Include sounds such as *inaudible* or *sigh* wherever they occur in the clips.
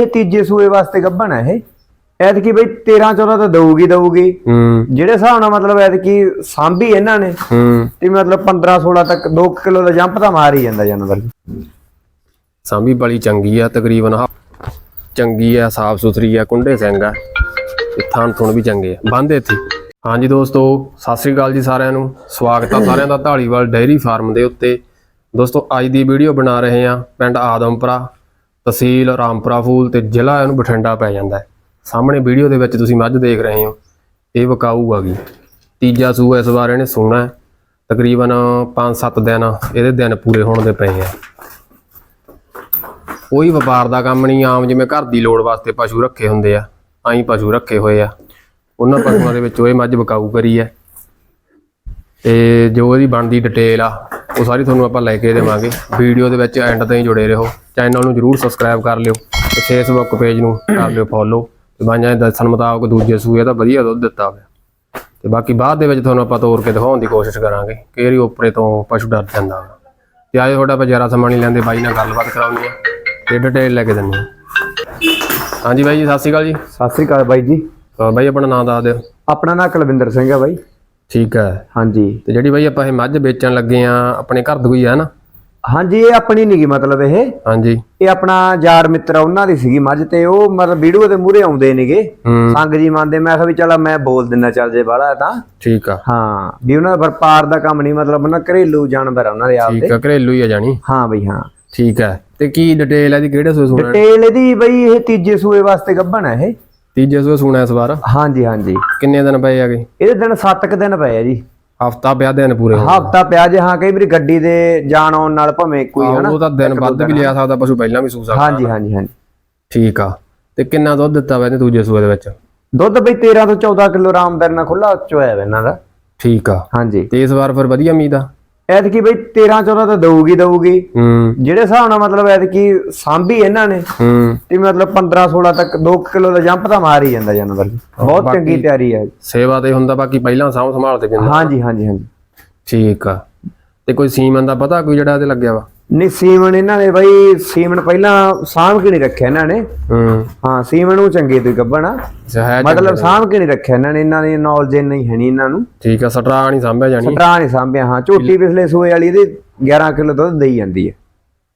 ਇਹ ਤੀਜੇ ਸੂਏ ਵਾਸਤੇ ਗੱਭਣ ਹੈ ਇਹ। ਐਤਕੀ ਬਈ 13 14 ਤਾਂ ਦਊਗੀ ਦਊਗੀ। ਹੂੰ। ਜਿਹੜੇ ਹਿਸਾਬ ਨਾਲ ਮਤਲਬ ਐਤਕੀ ਸਾਂਭੀ ਇਹਨਾਂ ਨੇ ਹੂੰ। ਤੇ ਮਤਲਬ 15 16 ਤੱਕ 2 ਕਿਲੋ ਦਾ ਜੰਪ ਤਾਂ ਮਾਰ ਹੀ ਜਾਂਦਾ ਜਾਨਵਰ। ਸਾਂਭੀ ਬੜੀ ਚੰਗੀ ਆ ਤਕਰੀਬਨ ਚੰਗੀ ਆ ਸਾਫ਼ ਸੁਥਰੀ ਆ ਕੁੰਡੇ ਸਿੰਘ ਆ। ਤੇ ਥਣ ਥੁਣ ਵੀ ਚੰਗੇ ਆ। ਬੰਦ ਇੱਥੇ। ਹਾਂਜੀ ਦੋਸਤੋ ਸਤਿ ਸ੍ਰੀ ਅਕਾਲ ਜੀ ਸਾਰਿਆਂ ਨੂੰ। ਸਵਾਗਤ ਆ ਸਾਰਿਆਂ ਦਾ ਢਾਲੀਵਾਲ ਡੈਰੀ ਫਾਰਮ ਦੇ ਉੱਤੇ। ਦੋਸਤੋ ਅੱਜ ਦੀ ਵੀਡੀਓ ਬਣਾ ਰਹੇ ਆ ਪਿੰਡ ਆਦਮਪੁਰਾ। ਤਹਿਸੀਲ ਰਾਮਪੁਰਾ ਫੂਲ ਤੇ ਜ਼ਿਲ੍ਹਾ ਇਹਨੂੰ ਬਠਿੰਡਾ ਪੈ ਜਾਂਦਾ ਹੈ। ਸਾਹਮਣੇ ਵੀਡੀਓ ਦੇ ਵਿੱਚ ਤੁਸੀਂ ਮੱਝ ਦੇਖ ਰਹੇ ਹੋ। ਇਹ ਵਕਾਊ ਆ ਗਈ। ਤੀਜਾ ਸੂਆ ਇਸ ਵਾਰ ਇਹਨੇ ਸੋਣਾ ਹੈ। ਤਕਰੀਬਨ 5-7 ਦਿਨ ਇਹਦੇ ਦਿਨ ਪੂਰੇ ਹੋਣ ਦੇ ਪਏ ਆ। ਕੋਈ ਵਪਾਰ ਦਾ ਕੰਮ ਨਹੀਂ, ਆਮ ਜਿਵੇਂ ਘਰ ਦੀ ਲੋੜ ਵਾਸਤੇ ਪਸ਼ੂ ਰੱਖੇ ਹੁੰਦੇ ਆ ਆਈ ਪਸ਼ੂ ਰੱਖੇ ਹੋਏ ਆ। ਉਹਨਾਂ ਪਸ਼ੂਆਂ ਦੇ ਵਿੱਚੋਂ ਇਹ ਮੱਝ ਬਕਾਊ ਕਰੀ ਹੈ। ਤੇ ਜੋ ਇਹਦੀ ਬਣਦੀ ਡਿਟੇਲ ਆ ਉਹ ਸਾਰੀ ਤੁਹਾਨੂੰ ਆਪਾਂ ਲੈ ਕੇ ਦੇਵਾਂਗੇ। ਵੀਡੀਓ ਦੇ ਵਿੱਚ ਐਂਡ ਤਾਈਂ ਜੁੜੇ ਰਹੋ। ਚੈਨਲ ਨੂੰ ਜਰੂਰ ਸਬਸਕ੍ਰਾਈਬ ਕਰ ਲਿਓ ਤੇ ਫੇਸਬੁੱਕ ਪੇਜ ਨੂੰ ਕਰ ਲਿਓ ਫੋਲੋ ਤੇ ਬਾਈਆਂ ਦੇ ਦੱਸਣ ਮੁਤਾਬਕ ਦੂਜੇ ਸੂਏ ਦਾ ਵਧੀਆ ਦੁੱਧ ਦਿੱਤਾ ਹੋਇਆ। ਤੇ ਬਾਕੀ ਬਾਅਦ ਦੇ ਵਿੱਚ ਤੁਹਾਨੂੰ ਆਪਾਂ ਤੋਰ ਕੇ ਦਿਖਾਉਣ ਦੀ ਕੋਸ਼ਿਸ਼ ਕਰਾਂਗੇ ਕਿ ਇਹਦੀ ਉੱਪਰੇ ਤੋਂ ਪਸ਼ੂ ਡਰ ਜਾਂਦਾ ਤੇ ਆਏ ਤੁਹਾਡਾ ਬਜਾਰਾ ਸਮਾਂ ਨਹੀਂ ਲੈਂਦੇ ਬਾਈ ਨਾਲ ਗੱਲਬਾਤ ਕਰਾਉਣੀ ਆ ਤੇ ਡਿਟੇਲ ਲੈ ਕੇ ਦਿੰਦੇ ਹਾਂ। ਹਾਂਜੀ ਬਾਈ ਜੀ ਸਤਿ ਸ਼੍ਰੀ ਅਕਾਲ ਜੀ। ਸਤਿ ਸ੍ਰੀ ਅਕਾਲ ਬਾਈ ਜੀ। ਤਾਂ ਬਾਈ ਆਪਣਾ ਨਾਮ ਦੱਸ ਦਿਓ। ਆਪਣਾ ਨਾਂ ਕੁਲਵਿੰਦਰ ਸਿੰਘ ਹੈ ਬਾਈ। ਠੀਕ ਹੈ। ਹਾਂਜੀ। ਤੇ ਜਿਹੜੀ ਬਾਈ ਆਪਾਂ ਇਹ ਮੱਝ ਵੇਚਣ ਲੱਗੇ ਆ ਆਪਣੇ ਘਰ ਦੀ ਹੈ ਨਾ? ਹਾਂਜੀ ਇਹ ਆਪਣੀ ਨਹੀਂ ਗੀ ਮਤਲਬ ਇਹ। ਹਾਂਜੀ। ਇਹ ਆਪਣਾ ਯਾਰ ਮਿੱਤਰ ਆ, ਉਹਨਾਂ ਦੀ ਸੀਗੀ ਮੱਝ ਤੇ ਉਹ ਮਤਲਬ ਵੀਡੀਓ ਦੇ ਮੂਹਰੇ ਆਉਂਦੇ ਨੇਗੇ। ਹੂੰ। ਸੰਗ ਜੀ ਮੰਨਦੇ ਮੈਂ ਕਿਹਾ ਵੀ ਚਲ ਮੈਂ ਬੋਲ ਦਿੰਦਾ ਚੱਲ ਜੇ ਬਾਹਲਾ ਤਾਂ। ਠੀਕ ਆ। ਹਾਂ ਵੀ ਉਹਨਾਂ ਦਾ ਵਪਾਰ ਦਾ ਕੰਮ ਨਹੀਂ ਮਤਲਬ ਉਹਨਾਂ ਘਰੇਲੂ ਜਾਨਵਰ ਆ ਉਹਨਾਂ ਦੇ ਆਪ ਠੀਕ ਆ ਘਰੇਲੂ ਹੀ ਆ ਜਾਣੀ। ਹਾਂ ਬਈ ਹਾਂ। ਠੀਕ ਹੈ। ਤੇ ਕੀ ਡਿਟੇਲ ਹੈ ਜੀ ਕਿਹੜੇ ਸੂਏ ਸੁਣਾ ਡਿਟੇਲ ਇਹਦੀ ਬਈ ਇਹ ਤੀਜੇ ਸੂਏ ਵਾਸਤੇ ਗੱਭਣ ਹੈ ਇਹ। ਤੀਜੇ ਸੂਏ ਸੁਣਾ ਇਸ ਵਾਰ? ਹਾਂਜੀ ਹਾਂਜੀ। ਕਿੰਨੇ ਦਿਨ ਪਏ ਆਗੇ ਇਹਦੇ ਦਿਨ 7 ਕ ਦਿਨ ਪਏ ਆ ਜੀ। ਹਫਤਾ ਪਿਆ ਦਿਨ ਪੂਰੇ ਹਫਤਾ ਪਿਆ ਜੇ ਹਾਂ ਕਈ ਵਾਰੀ ਗੱਡੀ ਦੇ ਜਾਣ ਆਉਣ ਨਾਲ ਭਾਵੇਂ ਕੋਈ ਹਨਾ ਉਹ ਤਾਂ ਦਿਨ ਵੱਧ ਵੀ ਲਿਆ ਸਕਦਾ ਪਸ਼ੂ ਪਹਿਲਾਂ ਵੀ ਸੂ ਸਕਦਾ। ਹਾਂਜੀ ਹਾਂਜੀ ਹਾਂਜੀ। ਠੀਕ ਆ। ਤੇ ਕਿੰਨਾ ਦੁੱਧ ਦਿੱਤਾ ਵਾ ਇਹਨੇ ਦੂਜੇ ਸੂਏ ਦੇ ਵਿੱਚ? ਦੁੱਧ ਬਈ 13 ਤੋਂ 14 ਕਿਲੋ ਆਰਾਮਦਾਰ ਨਾਲ ਖੁੱਲਾ ਚੋਇਆ ਵਾ ਇਹਨਾਂ ਦਾ। ਠੀਕ ਆ। ਹਾਂਜੀ। ਤੇ ਇਸ ਵਾਰ ਫਿਰ ਵਧੀਆ ਉਮੀਦ ਆ? ਐਤਕੀ ਬਈ 13 14 ਤਾਂ ਦਊਗੀ ਦਊਗੀ। ਹੂੰ। ਜਿਹੜੇ ਹਿਸਾਬ ਨਾਲ ਮਤਲਬ ਐਤਕੀ ਸਾਂਭੀ ਇਹਨਾਂ ਨੇ ਹੂੰ। ਤੇ ਮਤਲਬ 15 16 ਤੱਕ 2 ਕਿਲੋ ਦਾ ਜੰਪ ਤਾਂ ਮਾਰ ਹੀ ਜਾਂਦਾ ਜਾਨਵਰ ਬਹੁਤ ਚੰਗੀ ਤਿਆਰੀ ਹੈ ਸੇਵਾ ਤੇ ਹੁੰਦਾ ਬਾਕੀ ਪਹਿਲਾਂ ਸਾਂਭ ਸੰਭਾਲ ਤੇ ਪੈਂਦਾ। ਹਾਂਜੀ ਹਾਂਜੀ ਹਾਂਜੀ। ਠੀਕ ਆ। ਤੇ ਕੋਈ ਸੀਮਨ ਦਾ ਪਤਾ ਕੋਈ ਜਿਹੜਾ ਇਹਦੇ ਲੱਗਿਆ ਵਾ? ਨਹੀਂ ਸੀਮਨ ਇਹਨਾਂ ਨੇ ਬਈ ਸੀਮਨ ਪਹਿਲਾਂ ਸਾਂਭ ਕੇ ਨਹੀਂ ਰੱਖਿਆ ਇਹਨਾਂ ਨੇ। ਹੂੰ। ਹਾਂ ਸੀਮਨ ਨੂੰ ਚੰਗੇ ਤੋਂ ਗੱਬਣਾ ਮਤਲਬ ਸਾਂਭ ਕੇ ਨਹੀਂ ਰੱਖਿਆ ਇਹਨਾਂ ਨੇ ਇਹਨਾਂ ਦੀ ਨੌਲੇਜ ਨਹੀਂ ਹੈ ਨਹੀਂ ਇਹਨਾਂ ਨੂੰ। ਠੀਕ ਆ ਸਟਰਾ ਨਹੀਂ ਸਾਂਭਿਆ ਜਾਣੀ। ਸਟਰਾ ਨਹੀਂ ਸਾਂਭਿਆ ਹਾਂ ਝੋਟੀ ਪਿਛਲੇ ਸੂਏ ਵਾਲੀ ਇਹਦੀ 11 ਕਿਲੋ ਦੁੱਧ ਦੇਈ ਜਾਂਦੀ ਹੈ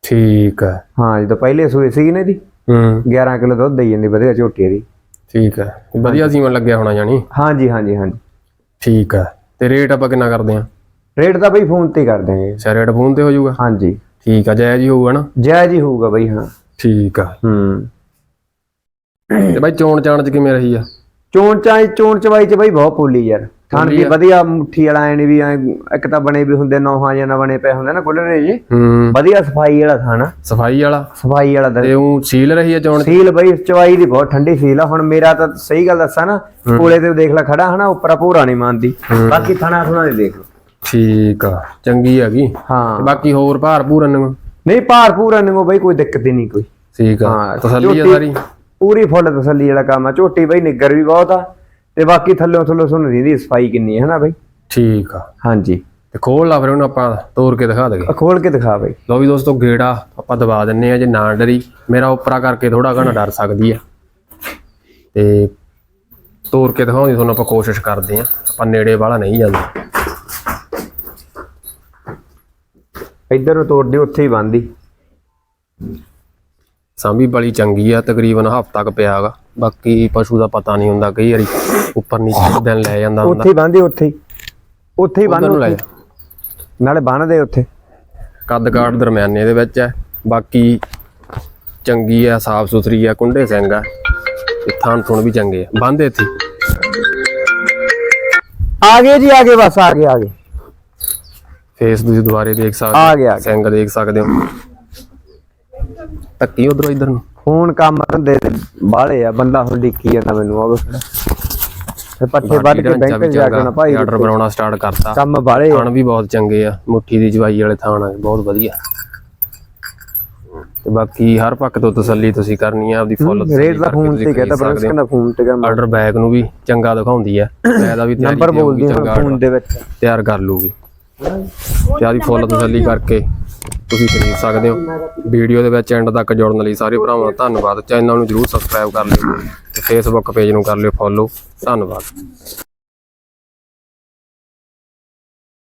ਠੀਕ ਆ। ਹਾਂ ਜਦੋਂ ਪਹਿਲੇ ਸੂਏ ਸੀਗੀ ਨਾ ਇਹਦੀ ਹੂੰ। 11 ਕਿਲੋ ਦੁੱਧ ਦੇਈ ਜਾਂਦੀ ਵਧੀਆ ਝੋਟੀ ਇਹਦੀ। ਠੀਕ ਆ ਵਧੀਆ ਸੀਮਨ ਲੱਗਿਆ ਹੋਣਾ ਜਾਣੀ। ਹਾਂਜੀ ਹਾਂਜੀ ਹਾਂਜੀ। ਠੀਕ ਆ ਤੇ ਰੇਟ ਆਪਾਂ ਕਿੰਨਾ ਕਰਦੇ ਆ? ਰੇਟ ਤਾਂ ਬਈ ਫੋਨ ਤੇ ਕਰ ਦਾਂਗੇ ਅੱਛਾ ਰੇਟ ਫੋਨ ਤੇ ਹੋ ਜਾਊਗਾ? ਹਾਂਜੀ। ਠੀਕ ਆ ਜਾਇਜ਼ ਹੀ ਹੋਊਗਾ ਨਾ? ਜਾਇਜ਼ ਹੀ ਹੋਊਗਾ ਬਈ ਹਾਂ। ਠੀਕ ਆ। ਹੂੰ। ਤੇ ਬਾਈ ਚੋਣ ਚਾਣ ਚ ਕਿਵੇਂ ਰਹੀ ਆ? ਚੋਣ ਚਾਈ ਚੋਣ ਚਵਾਈ ਚ ਬਈ ਬਹੁਤ ਪੋਲੀ ਯਾਰ। ਖਾਣ ਦੀ ਵਧੀਆ ਮੁੱਠੀ ਵਾਲਾ ਐ ਨੀ ਵੀ ਐਂ ਇੱਕ ਤਾਂ ਬਣੇ ਵੀ ਹੁੰਦੇ ਨੌਹਾਂ ਜਾਂ ਨਾ ਬਣੇ ਪਏ ਹੁੰਦੇ ਨਾ ਕੁੱਲਰੇ ਜੀ। ਹੂੰ। ਵਧੀਆ ਸਫ਼ਾਈ ਵਾਲਾ ਖਾਣਾ ਸਫ਼ਾਈ ਵਾਲਾ? ਸਫ਼ਾਈ ਵਾਲਾ ਤੇ ਉਹ ਸੀਲ ਰਹੀ ਆ ਚੋਣ ਸੀਲ ਬਈ ਚਵਾਈ ਦੀ ਬਹੁਤ ਠੰਡੀ ਸੀਲ ਆ। ਹੁਣ ਮੇਰਾ ਤਾਂ ਸਹੀ ਗੱਲ ਦੱਸਾਂ ਨਾ ਕੋਲੇ ਤੇ ਦੇਖ ਲੈ ਖੜਾ ਹਨਾ ਉੱਪਰ ਭੂਰਾ ਨਹੀਂ ਮੰਨਦੀ। ਬਾਕੀ ਥਣਾ ਥੁਣਾ ਦੇ ਦੇਖ ਲਓ। ਠੀਕ ਆ ਚੰਗੀ ਹੈਗੀ। ਤੇ ਹਾਂ ਬਾਕੀ ਹੋਰ ਭਾਰ ਭੂਰਨ ਨੂੰ ਨਹੀਂ ਭਾਰ ਪੂਰਾ ਨਹੀਂ ਬਈ ਕੋਈ ਦਿੱਕਤ ਹੀ ਨਹੀਂ ਕੋਈ। ਠੀਕ ਆ ਤਸੱਲੀ ਆ ਸਾਰੀ? ਪੂਰੀ ਫੁੱਲ ਤਸੱਲੀ ਵਾਲਾ ਕੰਮ ਆ। ਝੋਟੀ ਬਈ ਨਿੱਗਰ ਵੀ ਬਹੁਤ ਆ ਤੇ ਬਾਕੀ ਥੱਲੋਂ ਥੱਲੋਂ ਸੁਣ ਦੀ ਸਫ਼ਾਈ ਕਿੰਨੀ ਹੈ ਹਨਾ ਬਈ? ਠੀਕ ਆ। ਹਾਂਜੀ। ਤੇ ਖੋਲ ਲਾ ਫਿਰ ਉਹਨੂੰ ਆਪਾਂ ਤੋੜ ਕੇ ਦਿਖਾ ਦਗੇ। ਆ ਖੋਲ ਕੇ ਦਿਖਾ ਬਈ। ਲੋ ਵੀ ਦੋਸਤੋ ਗੇੜਾ ਆਪਾਂ ਦਬਾ ਦਿੰਨੇ ਆ ਜੇ ਨਾ ਡਰੀ ਮੇਰਾ ਉਪਰਾ ਕਰਕੇ ਥੋੜਾ ਘਣਾ ਡਰ ਸਕਦੀ ਆ। ਤੇ ਤੋੜ ਕੇ ਦਿਖਾਉਣ ਦੀ ਤੁਹਾਨੂੰ ਆਪਾਂ ਕੋਸ਼ਿਸ਼ ਕਰਦੇ ਆ। ਆਪਾਂ ਨੇੜੇ ਵਾਲਾ ਨਹੀਂ ਜਾਂਦੇ। ਇੱਧਰ ਨੂੰ ਤੋੜਦੀ ਉੱਥੇ ਹੀ ਬੰਦੀ ਸਾਂਭੀ ਬੜੀ ਚੰਗੀ ਆ ਤਕਰੀਬਨ ਹਫ਼ਤਾ ਕ ਪਿਆਗਾ ਬਾਕੀ ਪਸ਼ੂ ਦਾ ਪਤਾ ਨਹੀਂ ਹੁੰਦਾ ਕਈ ਵਾਰੀ ਉੱਪਰ ਨੀਚੇ ਦਿਨ ਲੈ ਜਾਂਦਾ ਹੁੰਦਾ। ਉੱਥੇ ਹੀ। ਬੰਦੀ ਉੱਥੇ ਹੀ ਉੱਥੇ ਹੀ। ਬੰਨ ਜਾ। ਨਾਲੇ ਬੰਨਦੇ ਉੱਥੇ। ਕੱਦ ਕਾਠ ਦਰਮਿਆਨੇ ਦੇ ਵਿੱਚ ਹੈ। ਬਾਕੀ ਚੰਗੀ ਆ ਸਾਫ਼ ਸੁਥਰੀ ਆ ਕੁੰਡੇ ਸਿੰਘ ਆ। ਤੇ ਥੁਣ ਵੀ ਚੰਗੇ ਆ। ਬੰਦੇ ਇੱਥੇ ਆ ਗਏ ਜੀ ਆ ਗਏ ਬਸ ਆ ਗਏ ਆ ਗਏ। ਫੇਸ ਤੁਸੀਂ ਦੁਬਾਰੇ ਦੇਖ ਸਕਦੇ ਆ ਗਿਆ, ਆ। ਸਿੰਘ ਦੇਖ ਸਕਦੇ ਹੋ। ਧੱਕੀ ਉਧਰੋਂ ਇਧਰ ਨੂੰ। ਫੋਨ ਕੰਮ ਧੰਦੇ ਬਾਹਲੇ ਆ ਬੰਦਾ ਹੁਣ ਡਿੱਕੀ ਜਾਂਦਾ ਮੈਨੂੰ ਖੜਾ ਤੇ ਪੱਠੇ ਵੱਢ ਕੇ ਬੈਂਕ ਜਾ ਕੇ ਨਾ ਭਾਈ ਆਰਡਰ ਬਣਾਉਣਾ ਸਟਾਰਟ ਕਰਤਾ। ਕੰਮ ਬਾਹਲੇ ਆ। ਥਾਣ ਵੀ ਬਹੁਤ ਚੰਗੇ ਆ ਮੁੱਠੀ ਦੀ ਜਵਾਈ ਵਾਲੇ ਥਾਣ ਆ ਬਹੁਤ ਵਧੀਆ। ਤੇ ਬਾਕੀ ਹਰ ਪੱਖ ਤੋਂ ਤਸੱਲੀ ਤੁਸੀਂ ਕਰਨੀ ਆ ਆਪਦੀ ਫੁੱਲ ਰੇਟ ਦਾ ਫੋਨ ਤੇ ਕਹਿੰਦਾ ਪਰ ਕਹਿੰਦਾ ਫੋਨ ਤੇ ਕਹਿੰਦਾ ਆਰਡਰ ਬੈਕ ਨੂੰ ਵੀ ਚੰਗਾ ਦਿਖਾਉਂਦੀ ਆ। *coughs* ਇਹਦਾ ਵੀ ਤਿਆਰੀ ਨੰਬਰ ਬੋਲਦੀ ਫੋਨ ਦੇ ਵਿੱਚ। ਤਿਆਰ ਕਰ ਲੂਗੀ ਤੇ ਆਦੀ ਫੁੱਲ ਤਸੱਲੀ ਕਰਕੇ ਤੁਸੀਂ ਖਰੀਦ ਸਕਦੇ ਹੋ। ਵੀਡੀਓ ਦੇ ਵਿੱਚ ਐਂਡ ਤੱਕ ਜੁੜਨ ਲਈ ਸਾਰੇ ਭਰਾਵਾਂ ਦਾ ਧੰਨਵਾਦ। ਚੈਨਲ ਨੂੰ ਜਰੂਰ ਸਬਸਕ੍ਰਾਈਬ ਕਰ ਲਿਓ ਤੇ ਫੇਸਬੁੱਕ ਪੇਜ ਨੂੰ ਕਰ ਲਿਓ ਫੋਲੋ ਧੰਨਵਾਦ।